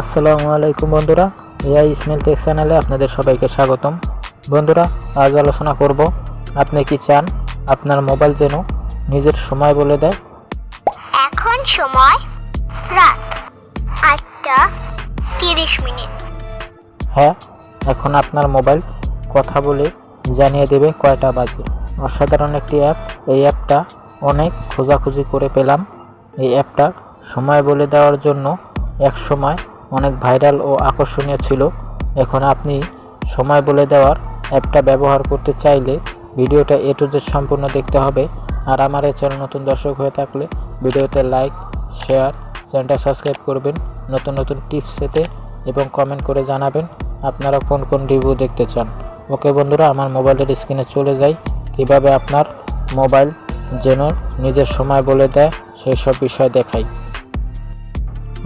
আসসালামু আলাইকুম বন্ধুরা এআই স্মেল টেক চ্যানেলে আপনাদের সবাইকে স্বাগতম। বন্ধুরা আজ আলোচনা করব আপনি কি চান? আপনার মোবাইল যেন নিজের সময় বলে দেয়। এখন সময় রাত আটটা তিরিশ মিনিট। হ্যাঁ এখন আপনার মোবাইল কথা বলে জানিয়ে দেবে কয়টা বাজে। অসাধারণ একটি অ্যাপ এই অ্যাপটা অনেক খোঁজাখুঁজি করে পেলাম। এই অ্যাপটার সময় বলে দেওয়ার জন্য এক সময় অনেক ভাইরাল ও আকর্ষণীয় ছিল। এখন আপনি সময় বলে দেওয়ার অ্যাপটা ব্যবহার করতে চাইলে ভিডিওটা এ টু জেড সম্পূর্ণ দেখতে হবে। আর আমার এই চ্যানেল নতুন দর্শক হয়ে থাকলে ভিডিওতে লাইক, শেয়ার, চ্যানেলটা সাবস্ক্রাইব করবেন, নতুন নতুন টিপস পেতে এবং কমেন্ট করে জানাবেন আপনারা কোন কোন রিভিউ দেখতে চান। ওকে বন্ধুরা, আমার মোবাইলের স্ক্রিনে চলে যাই। কীভাবে আপনার মোবাইল যেন নিজের সময় বলে দেয়, সেই সব বিষয় দেখাই।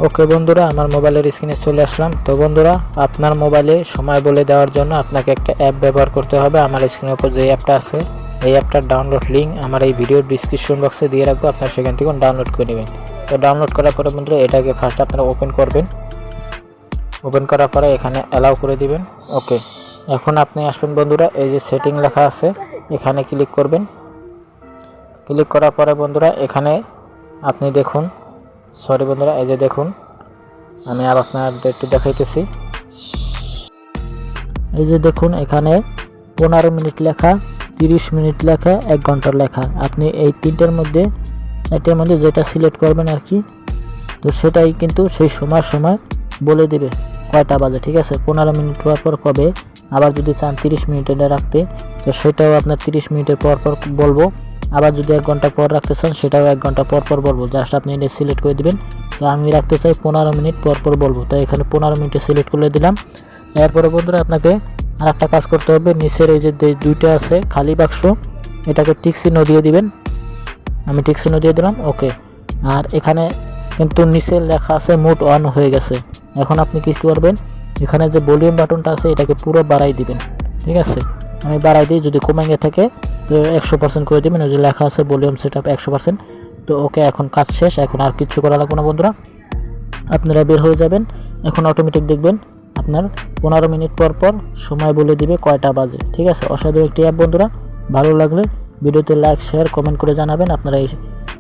ওকে বন্ধুরা, আমার মোবাইলের স্ক্রিনে চলে আসলাম। তো বন্ধুরা, আপনার মোবাইলে সময় বলে দেওয়ার জন্য আপনাকে একটা অ্যাপ ব্যবহার করতে হবে। আমার স্ক্রিনের উপর যে অ্যাপটা আছে, এই অ্যাপটার ডাউনলোড লিঙ্ক আমার এই ভিডিওর ডিসক্রিপশন বক্সে দিয়ে রাখব। আপনার সেখান থেকে ডাউনলোড করে নেবেন। তো ডাউনলোড করার পরে বন্ধুরা, এটাকে ফার্স্ট আপনারা ওপেন করবেন। ওপেন করার পরে এখানে অ্যালাউ করে দিবেন। ওকে, এখন আপনি আসবেন বন্ধুরা, এই যে সেটিং লেখা আছে, এখানে ক্লিক করবেন। ক্লিক করার পরে বন্ধুরা, এখানে আপনি দেখুন সরি বন্ধুরা, এই যে দেখুন, আমি আর আপনাদের একটু দেখাইতেছি। এই যে দেখুন, এখানে পনেরো মিনিট লেখা, তিরিশ মিনিট লেখা, এক ঘণ্টার লেখা। আপনি এই তিনটের মধ্যে এটার মধ্যে যেটা সিলেক্ট করবেন আর কি, তো সেটাই কিন্তু সেই সময় সময় বলে দেবে কয়টা বাজে, ঠিক আছে? পনেরো মিনিট পর পর কবে, আবার যদি চান তিরিশ মিনিটে রাখতে, তো সেটাও আপনার তিরিশ মিনিটের পর পর বলব। আবার যদি এক ঘণ্টা পর রাখতে চান, সেটাও এক ঘণ্টা পর পর বলব। জাস্ট আপনি এটা সিলেক্ট করে দিবেন। তো আমি রাখতে চাই পনেরো মিনিট পর পর বলব। তাই এখানে পনেরো মিনিটে সিলেক্ট করে দিলাম। এরপরে বন্ধুরা আপনাকে আর একটা কাজ করতে হবে। নিচের এই যে দুইটা আছে খালি বাক্স, এটাকে টিক চিহ্ন দিয়ে দিবেন। আমি টিক চিহ্ন দিয়ে দিলাম, ওকে। আর এখানে কিন্তু নিচে লেখা আছে মুড অন হয়ে গেছে। এখন আপনি কি করবেন? এখানে যে ভলিউম বাটনটা আছে, এটাকে পুরো বাড়াই দিবেন। ঠিক আছে? আমি বাড়াই দিই, যদি কমে গিয়ে থাকে একশো পার্সেন্ট করে দিবেন, ওই যে লেখা আছে ভলিউম সেট আপ একশো পার্সেন্ট তো ওকে, এখন কাজ শেষ, এখন আর কিচ্ছু করা লাগবে না বন্ধুরা। আপনারা বের হয়ে যাবেন, এখন অটোমেটিক দেখবেন আপনার পনেরো মিনিট পর পর সময় বলে দিবে কয়টা বাজে, ঠিক আছে? অসাধু একটি অ্যাপ বন্ধুরা, ভালো লাগলে ভিডিওতে লাইক শেয়ার কমেন্ট করে জানাবেন আপনারা এই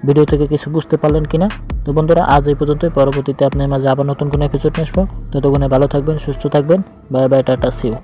ভিডিও থেকে কিছু বুঝতে পারলেন কিনা। তো বন্ধুরা, আজ এই পর্যন্তই, পরবর্তীতে আপনার মাঝে আবার নতুন কোনো এপিসোড নিয়ে আসব। ততক্ষণে ভালো থাকবেন, সুস্থ থাকবেন বাই বাই টাটা সিউ